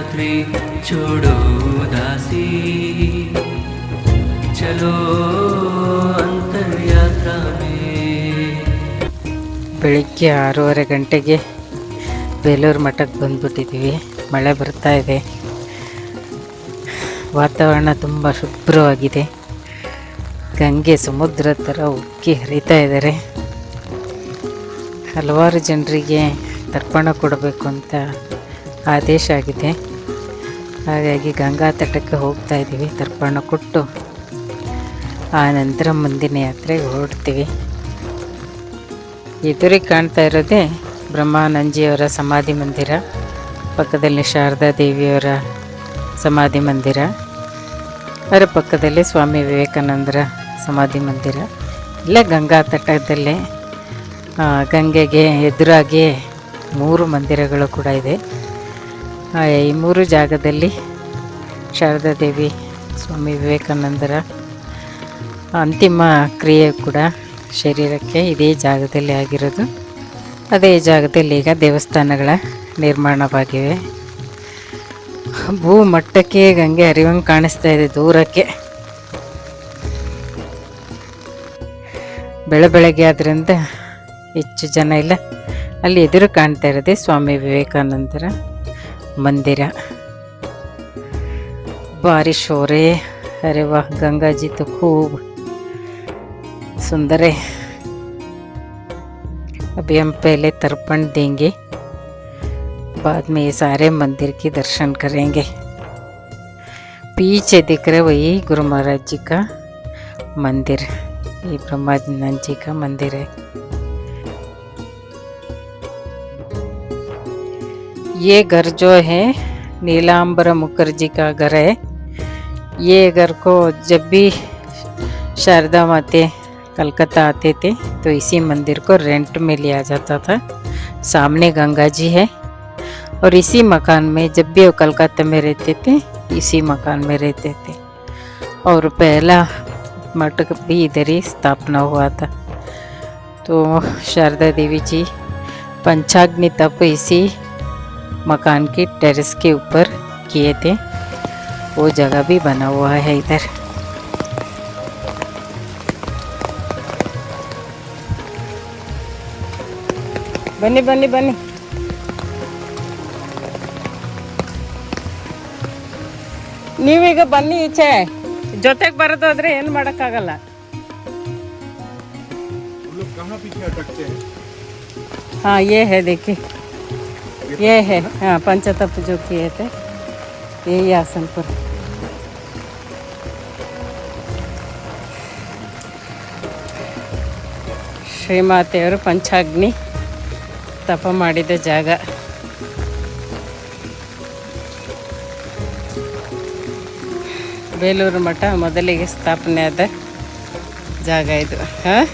यात्री छोड़ो उदासी चलो अंतर यात्रा में ಬೆಳಿಗ್ಗೆ ಆರೂವರೆ ಗಂಟೆಗೆ ಬೇಲೂರು ಮಠಕ್ಕೆ ಬಂದ್ಬಿಟ್ಟಿದ್ದೀವಿ ಮಳೆ ಬರ್ತಾ ಇದೆ ವಾತಾವರಣ ತುಂಬ ಶುಭ್ರವಾಗಿದೆ ಗಂಗೆ ಸಮುದ್ರ ಥರ ಉಕ್ಕಿ ಹರಿತಾ ಇದ್ದಾರೆ ಹಲವಾರು ಜನರಿಗೆ ತರ್ಪಣ ಕೊಡಬೇಕು ಅಂತ ಆದೇಶ ಆಗಿದೆ ಹಾಗಾಗಿ ಗಂಗಾ ತಟಕ್ಕೆ ಹೋಗ್ತಾ ಇದ್ದೀವಿ. ತರ್ಪಣ ಕೊಟ್ಟು ಆ ನಂತರ ಮುಂದಿನ ಯಾತ್ರೆಗೆ ಹೊರಡ್ತೀವಿ. ಎದುರಿಗೆ ಕಾಣ್ತಾ ಇರೋದೇ ಬ್ರಹ್ಮಾನಂಜಿಯವರ ಸಮಾಧಿ ಮಂದಿರ. ಪಕ್ಕದಲ್ಲಿ ಶಾರದಾ ದೇವಿಯವರ ಸಮಾಧಿ ಮಂದಿರ. ಅದರ ಪಕ್ಕದಲ್ಲಿ ಸ್ವಾಮಿ ವಿವೇಕಾನಂದರ ಸಮಾಧಿ ಮಂದಿರ. ಇಲ್ಲ, ಗಂಗಾ ತಟದಲ್ಲೇ ಗಂಗೆಗೆ ಎದುರಾಗಿ ಮೂರು ಮಂದಿರಗಳು ಕೂಡ ಇದೆ. ಈ ಮೂರು ಜಾಗದಲ್ಲಿ ಶಾರದಾ ದೇವಿ ಸ್ವಾಮಿ ವಿವೇಕಾನಂದರ ಅಂತಿಮ ಕ್ರಿಯೆ ಕೂಡ ಶರೀರಕ್ಕೆ ಇದೇ ಜಾಗದಲ್ಲಿ ಆಗಿರೋದು. ಅದೇ ಜಾಗದಲ್ಲಿ ಈಗ ದೇವಸ್ಥಾನಗಳ ನಿರ್ಮಾಣವಾಗಿವೆ. ಭೂ ಮಟ್ಟಕ್ಕೆ ಗಂಗೆ ಹರಿವಂಗೆ ಕಾಣಿಸ್ತಾ ಇದೆ ದೂರಕ್ಕೆ. ಬೆಳೆ ಬೆಳಗ್ಗೆ ಆದ್ರಿಂದ ಹೆಚ್ಚು ಜನ ಇಲ್ಲ. ಅಲ್ಲಿ ಎದುರು ಕಾಣ್ತಾ ಇರೋದೇ ಸ್ವಾಮಿ ವಿವೇಕಾನಂದರ मंदिर। है बारिश हो रही है। अरे वाह, गंगा जी तो खूब सुंदर है। अभी हम पहले तर्पण देंगे, बाद में ये सारे मंदिर के दर्शन करेंगे। पीछे दिख रहे वही गुरु महाराज जी का मंदिर। ये ब्रह्मा जी का मंदिर है। ये घर जो है, नीलांबर मुखर्जी का घर है। ये घर को जब भी शारदा माते कलकत्ता आते थे तो इसी मंदिर को रेंट में लिया जाता था। सामने गंगा जी है और इसी मकान में जब भी वो कलकत्ता में रहते थे, इसी मकान में रहते थे। और पहला मठ भी इधर ही स्थापना हुआ था। तो शारदा देवी जी, पंचाग्नि तप इसी मकान की टेरेस के ऊपर किए थे वो जगह भी बना हुआ है इधर ಬನ್ನಿ ಬನ್ನಿ ಬನ್ನಿ ನೀವೀಗ ಬನ್ನಿ ಈಚೆ ಜೊತೆಗೆ ಬರೋದಾದ್ರೆ ಏನು ಮಾಡೋಕ್ಕಾಗಲ್ಲ हाँ ये है देखिए ये है हाँ पंचतप जो किए थे यही आसनपुर ಶ್ರೀಮಾತೆಯವರು ಪಂಚಾಗ್ನಿ ತಪ ಮಾಡಿದ ಜಾಗ ಬೇಲೂರು ಮಠ ಮೊದಲಿಗೆ ಸ್ಥಾಪನೆ ಆದ ಜಾಗ ಇದು ಹಾಂ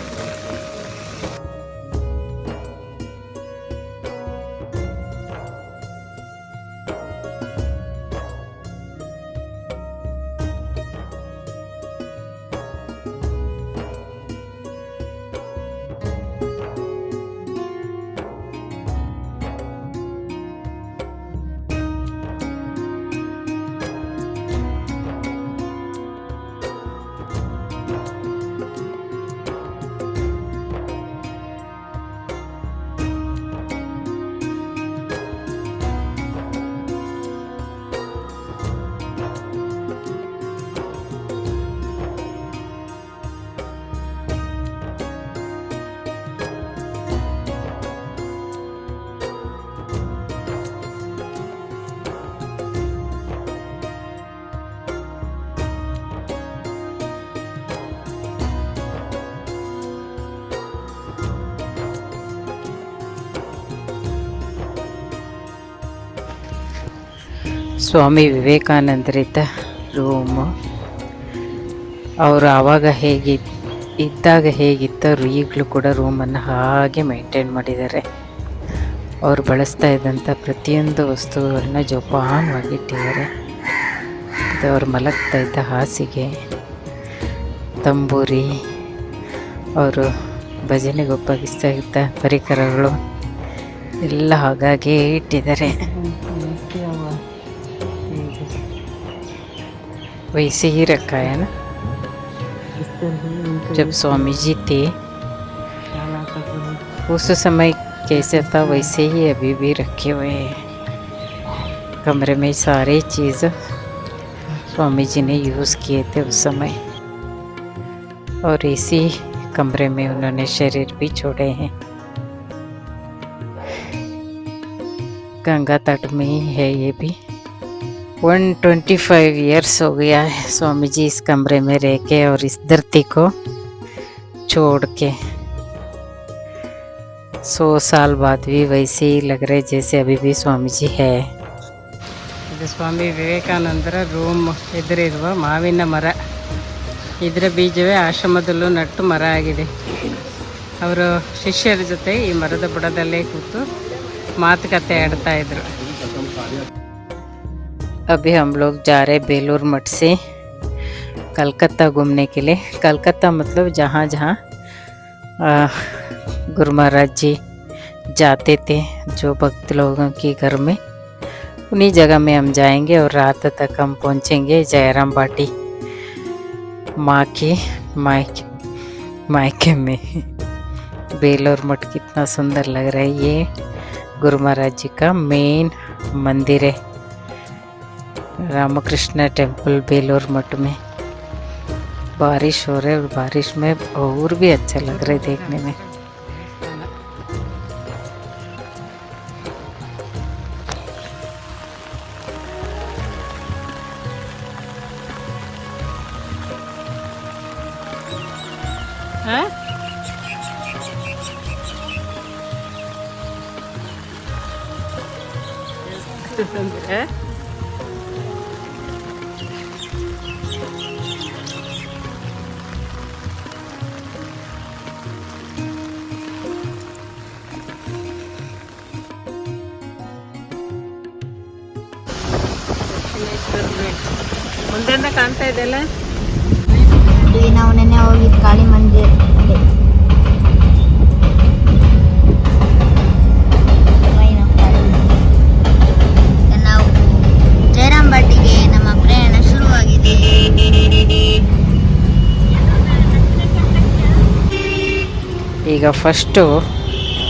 ಸ್ವಾಮಿ ವಿವೇಕಾನಂದರಿದ್ದ ರೂಮು. ಅವರು ಆವಾಗ ಹೇಗೆ, ಇದ್ದಾಗ ಹೇಗಿತ್ತರು ಈಗಲೂ ಕೂಡ ರೂಮನ್ನು ಹಾಗೆ ಮೇಂಟೈನ್ ಮಾಡಿದ್ದಾರೆ. ಅವರು ಬಳಸ್ತಾ ಇದ್ದಂಥ ಪ್ರತಿಯೊಂದು ವಸ್ತುಗಳನ್ನ ಜೋಪಾನವಾಗಿಟ್ಟಿದ್ದಾರೆ. ಮತ್ತು ಅವ್ರು ಮಲಗ್ತಾ ಇದ್ದ ಹಾಸಿಗೆ, ತಂಬೂರಿ, ಅವರು ಭಜನೆಗೆ ಉಪಯೋಗಿಸ್ತಾ ಇದ್ದ ಪರಿಕರಗಳು, ಎಲ್ಲ ಹಾಗಾಗಿ ಇಟ್ಟಿದ್ದಾರೆ. वैसे ही रखा है ना? जब स्वामी जी था। उस समय कैसे था, वैसे ही अभी भी रखे हुए हैं। कमरे में सारे चीज़ स्वामी जी ने यूज़ किए थे उस समय। और इसी कमरे में उन्होंने शरीर भी छोड़े हैं। गंगा तट में ही है ये भी। 125 इयर्स हो गया है स्वामी जी इस कमरे में रह के और इस धरती को छोड़ के सौ साल बाद भी वैसे ही लग रहे जैसे अभी भी स्वामी जी है ಇದು ಸ್ವಾಮಿ ವಿವೇಕಾನಂದರ ರೂಮ್ ಎದುರಿರುವ ಮಾವಿನ ಮರ ಇದರ ಬೀಜವೇ ಆಶ್ರಮದಲ್ಲೂ ನಟ್ಟು ಮರ ಆಗಿದೆ ಅವರು ಶಿಷ್ಯರ ಜೊತೆ ಈ ಮರದ ಬುಡದಲ್ಲೇ ಕೂತು ಮಾತುಕತೆ ಆಡ್ತಾ ಇದ್ರು अभी हम लोग जा रहे बेलूर मठ से कलकत्ता घूमने के लिए। कलकत्ता मतलब जहाँ जहाँ गुरु महाराज जी जाते थे, जो भक्त लोगों के घर में, उन्हीं जगह में हम जाएँगे और रात तक हम पहुँचेंगे जयराम बाटी माँ के मायके मायके में बेलोर मठ कितना सुंदर लग रहा है ये। गुरु महाराज जी का मेन मंदिर है। रामकृष्ण टेंपल बेलोर मठ में। बारिश हो रही है और बारिश में और भी अच्छा लग रहा है देखने में। हाँ? है? ಕಾಣ್ತಾ ಇದೆಯಲ್ಲ? ಇಲ್ಲಿ ನಾವು ನೆನ್ನೆ ಹೋಗಿ ಕಾಳಿ ಮಂದಿರ ನಾವು ಜಯರಾಮ್ ಭಟ್ಟಿಗೆ ನಮ್ಮ ಪ್ರಯಾಣ ಶುರುವಾಗಿದೆ. ಈಗ ಫಸ್ಟು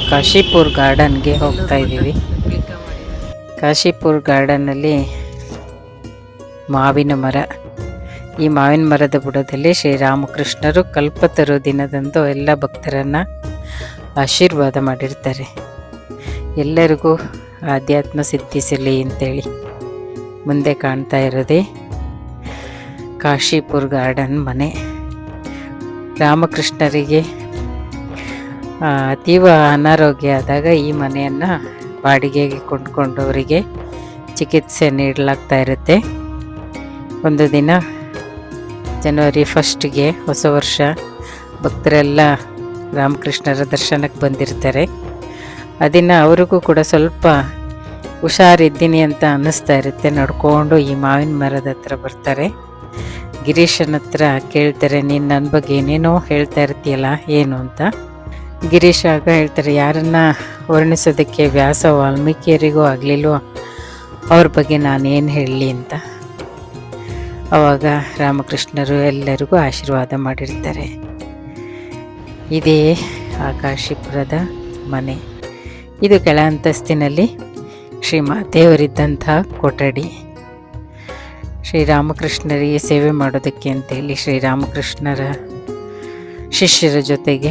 ಕಾಶಿಪುರ್ ಗಾರ್ಡನ್ಗೆ ಹೋಗ್ತಾ ಇದ್ದೀವಿ. ಕಾಶಿಪುರ್ ಗಾರ್ಡನಲ್ಲಿ ಮಾವಿನ ಮರ. ಈ ಮಾವಿನ ಮರದ ಬುಡದಲ್ಲಿ ಶ್ರೀರಾಮಕೃಷ್ಣರು ಕಲ್ಪತರು ದಿನದಂದು ಎಲ್ಲ ಭಕ್ತರನ್ನು ಆಶೀರ್ವಾದ ಮಾಡಿರ್ತಾರೆ. ಎಲ್ಲರಿಗೂ ಆಧ್ಯಾತ್ಮ ಸಿದ್ಧಿಸಲಿ ಅಂತೇಳಿ ಮುಂದೆ ಕಾಣ್ತಾ ಇರೋದೇ ಕಾಶಿಪುರ್ ಗಾರ್ಡನ್ ಮನೆ. ರಾಮಕೃಷ್ಣರಿಗೆ ಅತೀವ ಅನಾರೋಗ್ಯ ಆದಾಗ ಈ ಮನೆಯನ್ನು ಬಾಡಿಗೆಗೆ ಕೊಂಡ್ಕೊಂಡವರಿಗೆ ಚಿಕಿತ್ಸೆ ನೀಡಲಾಗ್ತಾ ಇರುತ್ತೆ. ಒಂದು ದಿನ ಜನವರಿ ಫಸ್ಟ್ಗೆ ಹೊಸ ವರ್ಷ. ಭಕ್ತರೆಲ್ಲ ರಾಮಕೃಷ್ಣರ ದರ್ಶನಕ್ಕೆ ಬಂದಿರ್ತಾರೆ. ಅದನ್ನು ಅವರಿಗೂ ಕೂಡ ಸ್ವಲ್ಪ ಹುಷಾರಿದ್ದೀನಿ ಅಂತ ಅನ್ನಿಸ್ತಾ ಇರುತ್ತೆ. ನಡ್ಕೊಂಡು ಈ ಮಾವಿನ ಮರದ ಹತ್ರ ಬರ್ತಾರೆ. ಗಿರೀಶನ ಹತ್ರ ಕೇಳ್ತಾರೆ, ನೀನು ನನ್ನ ಬಗ್ಗೆ ಏನೇನೋ ಹೇಳ್ತಾ ಇರ್ತೀಯಲ್ಲ, ಏನು ಅಂತ? ಗಿರೀಶ್ ಆಗ ಹೇಳ್ತಾರೆ, ಯಾರನ್ನ ವರ್ಣಿಸೋದಕ್ಕೆ ವ್ಯಾಸ ವಾಲ್ಮೀಕಿಯರಿಗೂ ಆಗಲಿಲ್ವೋ, ಅವ್ರ ಬಗ್ಗೆ ನಾನೇನು ಹೇಳಲಿ ಅಂತ. ಆವಾಗ ರಾಮಕೃಷ್ಣರು ಎಲ್ಲರಿಗೂ ಆಶೀರ್ವಾದ ಮಾಡಿರ್ತಾರೆ. ಇದೇ ಆಕಾಶಿಪುರದ ಮನೆ. ಇದು ಕೆಳ ಅಂತಸ್ತಿನಲ್ಲಿ ಶ್ರೀಮಾತೆಯವರಿದ್ದಂತಹ ಕೊಠಡಿ. ಶ್ರೀರಾಮಕೃಷ್ಣರಿಗೆ ಸೇವೆ ಮಾಡೋದಕ್ಕೆ ಅಂತೇಳಿ ಶ್ರೀರಾಮಕೃಷ್ಣರ ಶಿಷ್ಯರ ಜೊತೆಗೆ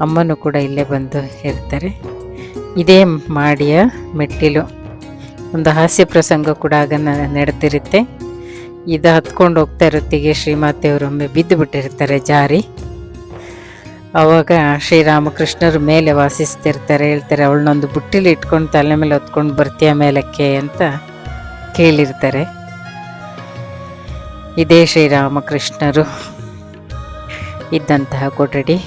ಅಮ್ಮನೂ ಕೂಡ ಇಲ್ಲೇ ಬಂದು ಇರ್ತಾರೆ. ಇದೇ ಮಾಡಿಯ ಮೆಟ್ಟಿಲು. ಒಂದು ಹಾಸ್ಯ ಪ್ರಸಂಗ ಕೂಡ ಆಗ ನಡೆದಿರುತ್ತೆ. ಇದು ಹತ್ಕೊಂಡು ಹೋಗ್ತಾ ಇರೋತ್ತಿಗೆ ಶ್ರೀಮಾತೆಯವರೊಮ್ಮೆ ಬಿದ್ದು ಬಿಟ್ಟಿರ್ತಾರೆ ಜಾರಿ. ಅವಾಗ ಶ್ರೀರಾಮಕೃಷ್ಣರು ಮೇಲೆ ವಾಸಿಸ್ತಿರ್ತಾರೆ. ಹೇಳ್ತಾರೆ, ಅವಳನ್ನೊಂದು ಬುಟ್ಟಿಲಿ ಇಟ್ಕೊಂಡು ತಲೆ ಮೇಲೆ ಹೊತ್ಕೊಂಡು ಬರ್ತೀಯ ಮೇಲಕ್ಕೆ? ಅಂತ ಕೇಳಿರ್ತಾರೆ. ಇದೇ ಶ್ರೀರಾಮಕೃಷ್ಣರು ಇದ್ದಂತಹ ಕೊಠಡಿ.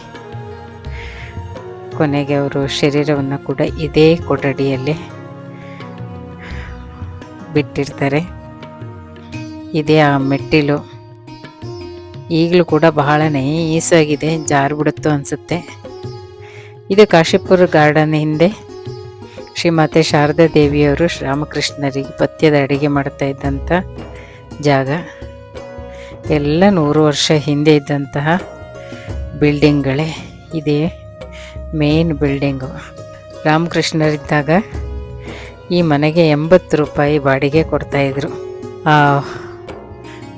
ಕೊನೆಗೆ ಅವರು ಶರೀರವನ್ನು ಕೂಡ ಇದೇ ಕೊಠಡಿಯಲ್ಲಿ ಬಿಟ್ಟಿರ್ತಾರೆ. ಇದೇ ಆ ಮೆಟ್ಟಿಲು. ಈಗಲೂ ಕೂಡ ಬಹಳನೇ ಈಸಾಗಿದೆ ಜಾರು ಬಿಡುತ್ತೋ ಅನಿಸುತ್ತೆ. ಇದು ಕಾಶಿಪುರ ಗಾರ್ಡನ್ ಹಿಂದೆ ಶ್ರೀಮಾತೆ ಶಾರದಾ ದೇವಿಯವರು ರಾಮಕೃಷ್ಣರಿಗೆ ಪಥ್ಯದ ಅಡುಗೆ ಮಾಡ್ತಾ ಇದ್ದಂಥ ಜಾಗ. ಎಲ್ಲ ನೂರು ವರ್ಷ ಹಿಂದೆ ಇದ್ದಂತಹ ಬಿಲ್ಡಿಂಗ್ಗಳೇ ಇದೆ ಮೇನ್ ಬಿಲ್ಡಿಂಗು. ರಾಮಕೃಷ್ಣರಿದ್ದಾಗ ಈ ಮನೆಗೆ ಎಂಬತ್ತು ರೂಪಾಯಿ ಬಾಡಿಗೆ ಕೊಡ್ತಾಯಿದ್ರು ಆ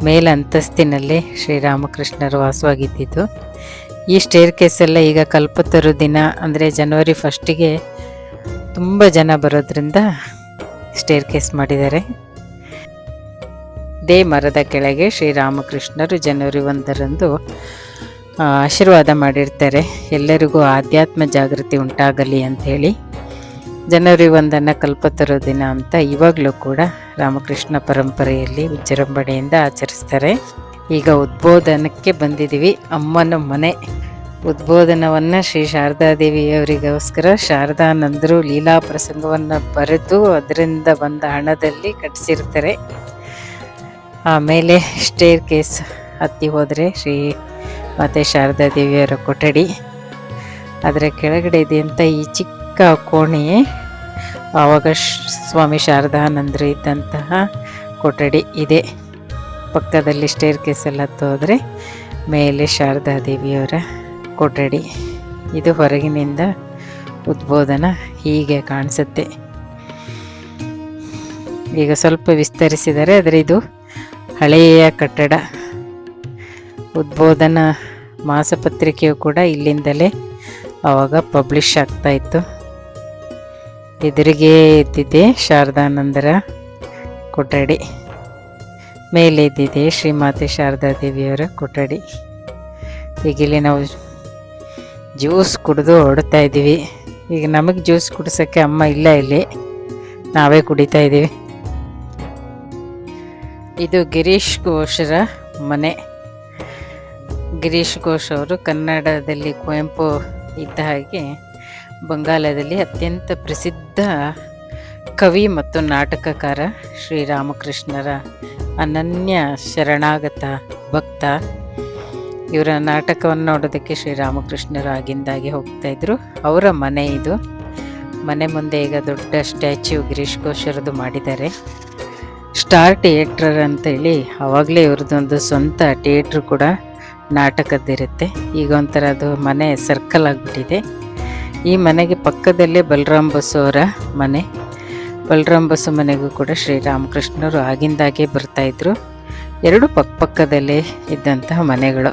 ಮೇಲ್ ಅಂತಸ್ತಿನಲ್ಲಿ ಶ್ರೀರಾಮಕೃಷ್ಣರು ವಾಸವಾಗಿದ್ದಿದ್ದು, ಈ ಸ್ಟೇರ್ ಕೇಸ್ ಎಲ್ಲ ಈಗ ಕಲ್ಪತರು ದಿನ, ಅಂದರೆ ಜನವರಿ ಫಸ್ಟಿಗೆ ತುಂಬ ಜನ ಬರೋದ್ರಿಂದ ಸ್ಟೇರ್ ಕೇಸ್ ಮಾಡಿದ್ದಾರೆ. ದೇ ಮರದ ಕೆಳಗೆ ಶ್ರೀರಾಮಕೃಷ್ಣರು ಜನವರಿ ಒಂದರಂದು ಆಶೀರ್ವಾದ ಮಾಡಿರ್ತಾರೆ. ಎಲ್ಲರಿಗೂ ಆಧ್ಯಾತ್ಮ ಜಾಗೃತಿ ಉಂಟಾಗಲಿ ಅಂಥೇಳಿ ಜನವರಿ ಒಂದನ್ನು ಕಲ್ಪತರು ದಿನ ಅಂತ ಇವಾಗಲೂ ಕೂಡ ರಾಮಕೃಷ್ಣ ಪರಂಪರೆಯಲ್ಲಿ ವಿಜೃಂಭಣೆಯಿಂದ ಆಚರಿಸ್ತಾರೆ. ಈಗ ಉದ್ಬೋಧನಕ್ಕೆ ಬಂದಿದ್ದೀವಿ. ಅಮ್ಮನ ಮನೆ. ಉದ್ಬೋಧನವನ್ನು ಶ್ರೀ ಶಾರದಾದೇವಿಯವರಿಗೋಸ್ಕರ ಶಾರದಾನಂದರು ಲೀಲಾ ಪ್ರಸಂಗವನ್ನು ಬರೆದು ಅದರಿಂದ ಬಂದ ಹಣದಲ್ಲಿ ಕಟ್ಟಿಸಿರ್ತಾರೆ ಆಮೇಲೆ ಸ್ಟೇರ್ ಕೇಸ್ ಹತ್ತಿ ಹೋದರೆ ಶ್ರೀ ಮಾತೆ ಶಾರದಾದೇವಿಯವರ ಕೊಠಡಿ. ಅದರ ಕೆಳಗಡೆ ಇದೆ ಅಂತ ಈ ಚಿಕ್ಕ ಕೋಣೆ. ಆವಾಗ ಶ್- ಸ್ವಾಮಿ ಶಾರದಾನಂದರು ಇದ್ದಂತಹ ಕೊಠಡಿ ಇದೆ. ಪಕ್ಕದಲ್ಲಿ ಸ್ಟೇರ್ ಕೇಸ್ ಎಲ್ಲ ಹತ್ತು ಹೋದರೆ ಮೇಲೆ ಶಾರದಾ ದೇವಿಯವರ ಕೊಠಡಿ. ಇದು ಹೊರಗಿನಿಂದ ಉದ್ಬೋಧನ ಹೀಗೆ ಕಾಣಿಸುತ್ತೆ. ಈಗ ಸ್ವಲ್ಪ ವಿಸ್ತರಿಸಿದರೆ ಆದರೆ ಇದು ಹಳೆಯ ಕಟ್ಟಡ. ಉದ್ಬೋಧನ ಮಾಸಪತ್ರಿಕೆಯು ಕೂಡ ಇಲ್ಲಿಂದಲೇ ಆವಾಗ ಪಬ್ಲಿಷ್ ಆಗ್ತಾ ಇತ್ತು. ಎದುರಿಗೆ ಇದ್ದಿದೆ ಶಾರದಾನಂದರ ಕೊಠಡಿ. ಮೇಲೆ ಇದ್ದಿದೆ ಶ್ರೀಮಾತೆ ಶಾರದಾ ದೇವಿಯವರ ಕೊಠಡಿ. ಈಗಿಲ್ಲಿ ನಾವು ಜ್ಯೂಸ್ ಕುಡಿದು ಹೊಡ್ತಾ ಇದ್ದೀವಿ. ಈಗ ನಮಗೆ ಜ್ಯೂಸ್ ಕುಡಿಸೋಕ್ಕೆ ಅಮ್ಮ ಇಲ್ಲ ಇಲ್ಲಿ. ನಾವೇ ಕುಡಿತಾ ಇದ್ದೀವಿ. ಇದು ಗಿರೀಶ್ ಘೋಷರ ಮನೆ. ಗಿರೀಶ್ ಘೋಷ್ ಅವರು ಕನ್ನಡದಲ್ಲಿ ಕುವೆಂಪು ಇದ್ದ ಹಾಗೆ ಬಂಗಾಲದಲ್ಲಿ ಅತ್ಯಂತ ಪ್ರಸಿದ್ಧ ಕವಿ ಮತ್ತು ನಾಟಕಕಾರ ಶ್ರೀರಾಮಕೃಷ್ಣರ ಅನನ್ಯ ಶರಣಾಗತ ಭಕ್ತ. ಇವರ ನಾಟಕವನ್ನು ನೋಡೋದಕ್ಕೆ ಶ್ರೀರಾಮಕೃಷ್ಣರು ಆಗಿಂದಾಗಿ ಹೋಗ್ತಾ ಇದ್ರು. ಅವರ ಮನೆ ಇದು. ಮನೆ ಮುಂದೆ ಈಗ ದೊಡ್ಡ ಸ್ಟ್ಯಾಚ್ಯೂ ಗಿರೀಶ್ ಘೋಷರದು ಮಾಡಿದ್ದಾರೆ. ಸ್ಟಾರ್ ಥಿಯೇಟ್ರ್ ಅಂತೇಳಿ ಆವಾಗಲೇ ಇವ್ರದ್ದೊಂದು ಸ್ವಂತ ಥಿಯೇಟ್ರ್ ಕೂಡ ನಾಟಕದ್ದಿರುತ್ತೆ. ಈಗ ಒಂಥರ ಅದು ಮನೆ ಸರ್ಕಲ್ ಆಗಿಬಿಟ್ಟಿದೆ. ಈ ಮನೆಗೆ ಪಕ್ಕದಲ್ಲೇ ಬಲರಾಮ್ ಬಸು ಅವರ ಮನೆ. ಬಲರಾಮ್ ಬಸು ಮನೆಗೂ ಕೂಡ ಶ್ರೀರಾಮಕೃಷ್ಣರು ಆಗಿಂದಾಗೆ ಬರ್ತಾಯಿದ್ರು ಎರಡು ಪಕ್ಕ ಪಕ್ಕದಲ್ಲೇ ಇದ್ದಂತಹ ಮನೆಗಳು.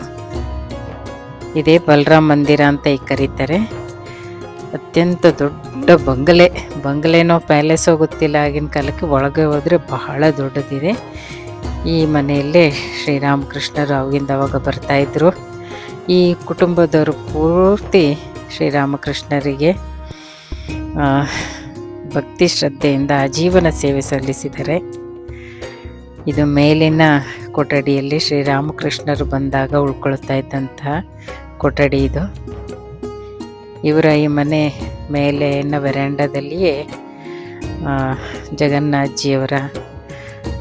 ಇದೇ ಬಲರಾಮ್ ಮಂದಿರ ಅಂತ ಈಗ ಕರೀತಾರೆ. ಅತ್ಯಂತ ದೊಡ್ಡ ಬಂಗಲೆ. ಬಂಗಲೆನೋ ಪ್ಯಾಲೇಸೋ ಗೊತ್ತಿಲ್ಲ ಆಗಿನ ಕಾಲಕ್ಕೆ ಒಳಗೆ ಹೋದರೆ ಬಹಳ ದೊಡ್ಡದಿದೆ. ಈ ಮನೆಯಲ್ಲೇ ಶ್ರೀರಾಮಕೃಷ್ಣರು ಅವಾಗಿಂದ ಅವಾಗ ಬರ್ತಾಯಿದ್ರು ಈ ಕುಟುಂಬದವರು ಪೂರ್ತಿ ಶ್ರೀರಾಮಕೃಷ್ಣರಿಗೆ ಭಕ್ತಿ ಶ್ರದ್ಧೆಯಿಂದ ಆಜೀವನ ಸೇವೆ ಸಲ್ಲಿಸಿದರೆ, ಇದು ಮೇಲಿನ ಕೊಠಡಿಯಲ್ಲಿ ಶ್ರೀರಾಮಕೃಷ್ಣರು ಬಂದಾಗ ಉಳ್ಕೊಳ್ತಾ ಇದ್ದಂತಹ ಕೊಠಡಿ ಇದು. ಇವರ ಈ ಮನೆ ಮೇಲಿನ ವೆರಾಂಡದಲ್ಲಿಯೇ ಜಗನ್ನಾಥ್ಜಿಯವರ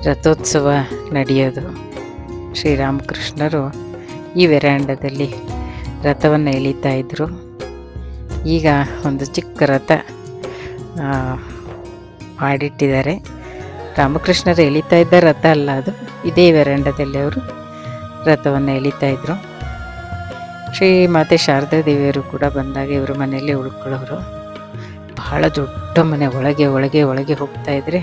ರಥೋತ್ಸವ ನಡೆಯೋದು. ಶ್ರೀರಾಮಕೃಷ್ಣರು ಈ ವೆರಾಂಡದಲ್ಲಿ ರಥವನ್ನು ಎಳಿತಾ ಇದ್ದರು ಈಗ ಒಂದು ಚಿಕ್ಕ ರಥ ಮಾಡಿಟ್ಟಿದ್ದಾರೆ ರಾಮಕೃಷ್ಣರು ಎಳಿತಾ ಇದ್ದ ರಥ ಅಲ್ಲ ಅದು. ಇದೇ ವೆರಾಂಡದಲ್ಲಿ ಅವರು ರಥವನ್ನು ಎಳಿತಾ ಇದ್ರು. ಶ್ರೀ ಮಾತೆ ಶಾರದಾ ದೇವಿಯರು ಕೂಡ ಬಂದಾಗ ಇವರು ಮನೆಯಲ್ಲಿ ಉಳ್ಕೊಳ್ಳೋರು. ಬಹಳ ದೊಡ್ಡ ಮನೆ, ಒಳಗೆ ಒಳಗೆ ಒಳಗೆ ಹೋಗ್ತಾ ಇದ್ರೆ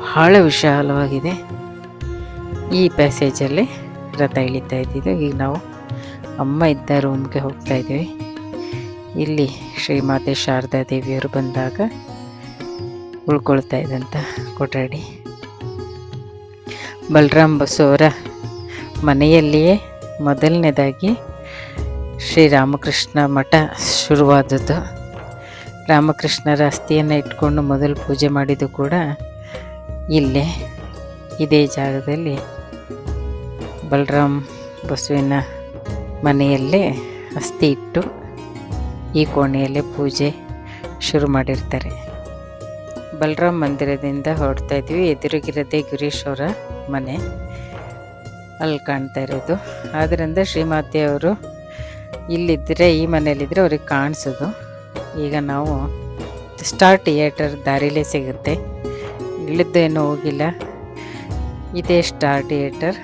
ಬಹಳ ವಿಶಾಲವಾಗಿದೆ. ಈ ಪ್ಯಾಸೇಜಲ್ಲಿ ರಥ ಇಳಿತಾ ಇದ್ದಿದ್ದು. ಈಗ ನಾವು ಅಮ್ಮ ಇದ್ದ ರೂಮ್ಗೆ ಹೋಗ್ತಾ ಇದ್ದೀವಿ. ಇಲ್ಲಿ ಶ್ರೀಮಾತೆ ಶಾರದಾ ದೇವಿಯವರು ಬಂದಾಗ ಉಳ್ಕೊಳ್ತಾ ಇದ್ದಂಥ ಕೊಠಡಿ. ಬಲರಾಮ್ ಬಸವರ ಮನೆಯಲ್ಲಿಯೇ ಮೊದಲನೇದಾಗಿ ಶ್ರೀರಾಮಕೃಷ್ಣ ಮಠ ಶುರುವಾದದ್ದು. ರಾಮಕೃಷ್ಣರ ಅಸ್ಥಿಯನ್ನು ಇಟ್ಕೊಂಡು ಮೊದಲು ಪೂಜೆ ಮಾಡಿದ್ದು ಕೂಡ ಇಲ್ಲೇ, ಇದೇ ಜಾಗದಲ್ಲಿ ಬಲರಾಮ್ ಬಸವಿನ ಮನೆಯಲ್ಲೇ ಅಸ್ಥಿ ಇಟ್ಟು ಈ ಕೋಣೆಯಲ್ಲೇ ಪೂಜೆ ಶುರು ಮಾಡಿರ್ತಾರೆ. ಬಲರಾಮ್ ಮಂದಿರದಿಂದ ಹೊರಡ್ತಾ ಇದ್ವಿ. ಎದುರಿಗಿರೋದೇ ಗಿರೀಶ್ ಅವರ ಮನೆ ಅಲ್ಲಿ ಕಾಣ್ತಾ ಇರೋದು. ಆದ್ದರಿಂದ ಶ್ರೀಮಾತೆಯವರು ಇಲ್ಲಿದ್ದರೆ ಈ ಮನೇಲಿದ್ದರೆ ಅವ್ರಿಗೆ ಕಾಣಿಸೋದು. ಈಗ ನಾವು ಸ್ಟಾರ್ ಥಿಯೇಟರ್ ದಾರಿಲೇ ಸಿಗುತ್ತೆ. ಇಳಿದ್ದೇನೂ ಹೋಗಿಲ್ಲ. ಇದೇ ಸ್ಟಾರ್ ಥಿಯೇಟರ್.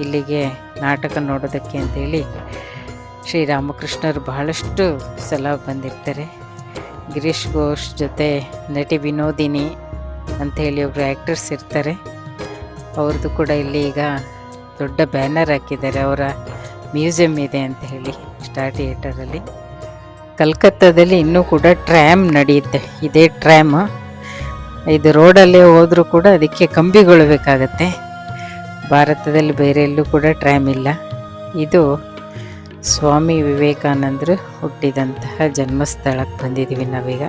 ಇಲ್ಲಿಗೆ ನಾಟಕ ನೋಡೋದಕ್ಕೆ ಅಂತೇಳಿ ಶ್ರೀರಾಮಕೃಷ್ಣರು ಬಹಳಷ್ಟು ಸಲ ಬಂದಿರ್ತಾರೆ. ಗಿರೀಶ್ ಘೋಷ್ ಜೊತೆ ನಟಿ ವಿನೋದಿನಿ ಅಂಥೇಳಿ ಒಬ್ಬರು ಆ್ಯಕ್ಟರ್ಸ್ ಇರ್ತಾರೆ. ಅವ್ರದ್ದು ಕೂಡ ಇಲ್ಲಿ ಈಗ ದೊಡ್ಡ ಬ್ಯಾನರ್ ಹಾಕಿದ್ದಾರೆ. ಅವರ ಮ್ಯೂಸಿಯಂ ಇದೆ ಅಂತ ಹೇಳಿ ಸ್ಟಾರ್ ಥಿಯೇಟರಲ್ಲಿ. ಕಲ್ಕತ್ತಾದಲ್ಲಿ ಇನ್ನೂ ಕೂಡ ಟ್ರ್ಯಾಮ್ ನಡೆಯುತ್ತೆ. ಇದೇ ಟ್ರ್ಯಾಮ್. ಇದು ರೋಡಲ್ಲೇ ಹೋದರೂ ಕೂಡ ಅದಕ್ಕೆ ಕಂಬಿಗಳು ಬೇಕಾಗತ್ತೆ. ಭಾರತದಲ್ಲಿ ಬೇರೆ ಎಲ್ಲೂ ಕೂಡ ಟ್ರ್ಯಾಮ್ ಇಲ್ಲ. ಇದು ಸ್ವಾಮಿ ವಿವೇಕಾನಂದರು ಹುಟ್ಟಿದಂತಹ ಜನ್ಮಸ್ಥಳಕ್ಕೆ ಬಂದಿದ್ದೀವಿ ನಾವೀಗ.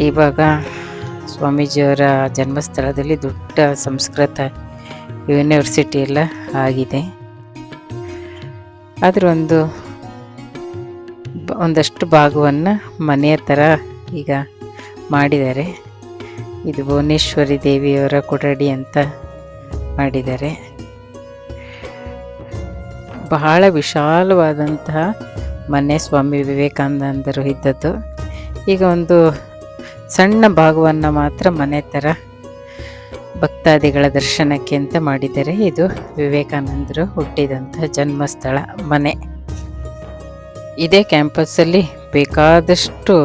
ಇವಾಗ ಸ್ವಾಮೀಜಿಯವರ ಜನ್ಮಸ್ಥಳದಲ್ಲಿ ದೊಡ್ಡ ಸಂಸ್ಕೃತ ಯೂನಿವರ್ಸಿಟಿ ಎಲ್ಲ ಆಗಿದೆ. ಅದರ ಒಂದು ಒಂದಷ್ಟು ಭಾಗವನ್ನು ಮನೆಯ ಥರ ಈಗ ಮಾಡಿದ್ದಾರೆ. ಇದು ಭುವನೇಶ್ವರಿ ದೇವಿಯವರ ಕೊಠಡಿ ಅಂತ ಮಾಡಿದ್ದಾರೆ. ಬಹಳ ವಿಶಾಲವಾದಂತಹ ಮನೆ ಸ್ವಾಮಿ ವಿವೇಕಾನಂದರು ಇದ್ದದ್ದು. ಈಗ ಒಂದು ಸಣ್ಣ ಭಾಗವನ್ನು ಮಾತ್ರ ಮನೆ ಥರ ಭಕ್ತಾದಿಗಳ ದರ್ಶನಕ್ಕೆ ಅಂತ ಮಾಡಿದ್ದಾರೆ ಇದು ವಿವೇಕಾನಂದರು ಹುಟ್ಟಿದಂತಹ ಜನ್ಮಸ್ಥಳ ಮನೆ. ಇದೇ ಕ್ಯಾಂಪಸ್ಸಲ್ಲಿ ಬೇಕಾದಷ್ಟು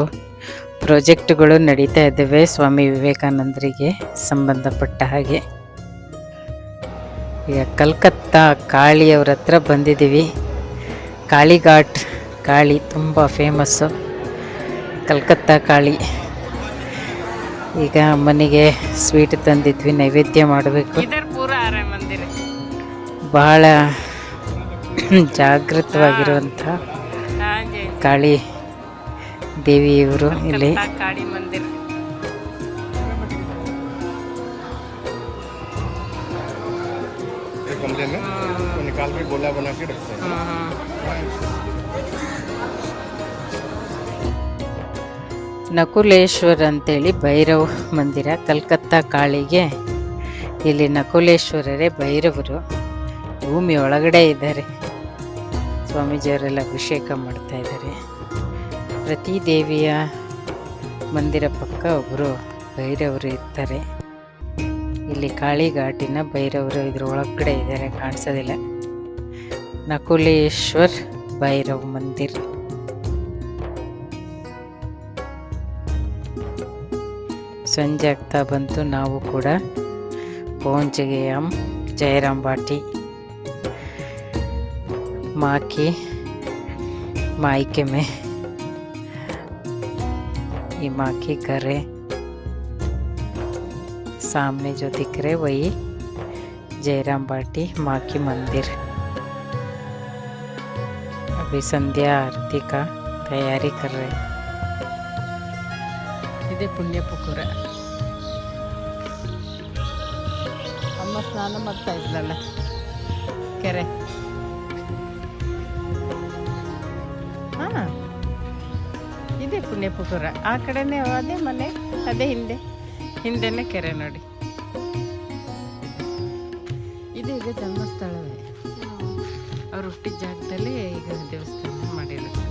ಪ್ರಾಜೆಕ್ಟ್ಗಳು ನಡೀತಾ ಇದ್ದಾವೆ ಸ್ವಾಮಿ ವಿವೇಕಾನಂದರಿಗೆ ಸಂಬಂಧಪಟ್ಟ ಹಾಗೆ. ಈಗ ಕಲ್ಕತ್ತಾ ಕಾಳಿಯವ್ರ ಹತ್ರ ಬಂದಿದ್ದೀವಿ. ಕಾಳಿಘಾಟ್ ಕಾಳಿ ತುಂಬ ಫೇಮಸ್ಸು ಕಲ್ಕತ್ತಾ ಕಾಳಿ. ಈಗ ಮನೆಗೆ ಸ್ವೀಟ್ ತಂದಿದ್ವಿ ನೈವೇದ್ಯ ಮಾಡಬೇಕು. ಬಹಳ ಜಾಗೃತವಾಗಿರುವಂಥ ಕಾಳಿ ದೇವಿಯವರು ಇಲ್ಲಿ. ಕಾಳಿ ಮಂದಿರ. एक गमले में तो निकाल के गोला बना के रखते हैं ನಕುಲೇಶ್ವರ್ ಅಂತೇಳಿ ಭೈರವ್ ಮಂದಿರ ಕಲ್ಕತ್ತಾ ಕಾಳಿಗೆ ಇಲ್ಲಿ ನಕುಲೇಶ್ವರರೇ ಭೈರವರು ಭೂಮಿ ಒಳಗಡೆ ಇದ್ದಾರೆ ಸ್ವಾಮೀಜಿಯವರೆಲ್ಲ ಅಭಿಷೇಕ ಮಾಡ್ತಾ ಇದ್ದಾರೆ ಪ್ರತಿ ದೇವಿಯ ಮಂದಿರ ಪಕ್ಕ ಒಬ್ಬರು ಭೈರವರು ಇರ್ತಾರೆ ಇಲ್ಲಿ ಕಾಳಿಘಾಟಿನ ಭೈರವರು ಇದ್ರ ಒಳಗಡೆ ಇದ್ದಾರೆ ಕಾಣಿಸೋದಿಲ್ಲ ನಕುಲೇಶ್ವರ್ ಭೈರವ್ ಮಂದಿರ್ ಸಂಜೆ ಆಗ್ತಾ ಬಂತು ನಾವು ಕೂಡ पहुंच गए हम जयराम बाटी माँ की मायके में ये माँ की घर है सामने जो दिख रहे वही जयराम बाटी माँ की मंदिर अभी संध्या आरती का तैयारी कर रहे हैं ಇದೇ ಪುಣ್ಯ ಪುಕುರ ಅಮ್ಮ ಸ್ನಾನ ಮಾಡ್ತಾ ಇದ್ಲಲ್ಲ ಕೆರೆ ಹಾ ಇದೆ ಪುಣ್ಯ ಪುಕುರ ಆ ಕಡೆನೇ ಅದೇ ಮನೆ ಅದೇ ಹಿಂದೆ ಹಿಂದೆನೇ ಕೆರೆ ನೋಡಿ. ಇದು ಈಗ ಜನ್ಮಸ್ಥಳವೇ? ಅವ್ರು ಹುಟ್ಟಿದ ಜಾಗದಲ್ಲಿ ಈಗ ದೇವಸ್ಥಾನ ಮಾಡಿರೋದು.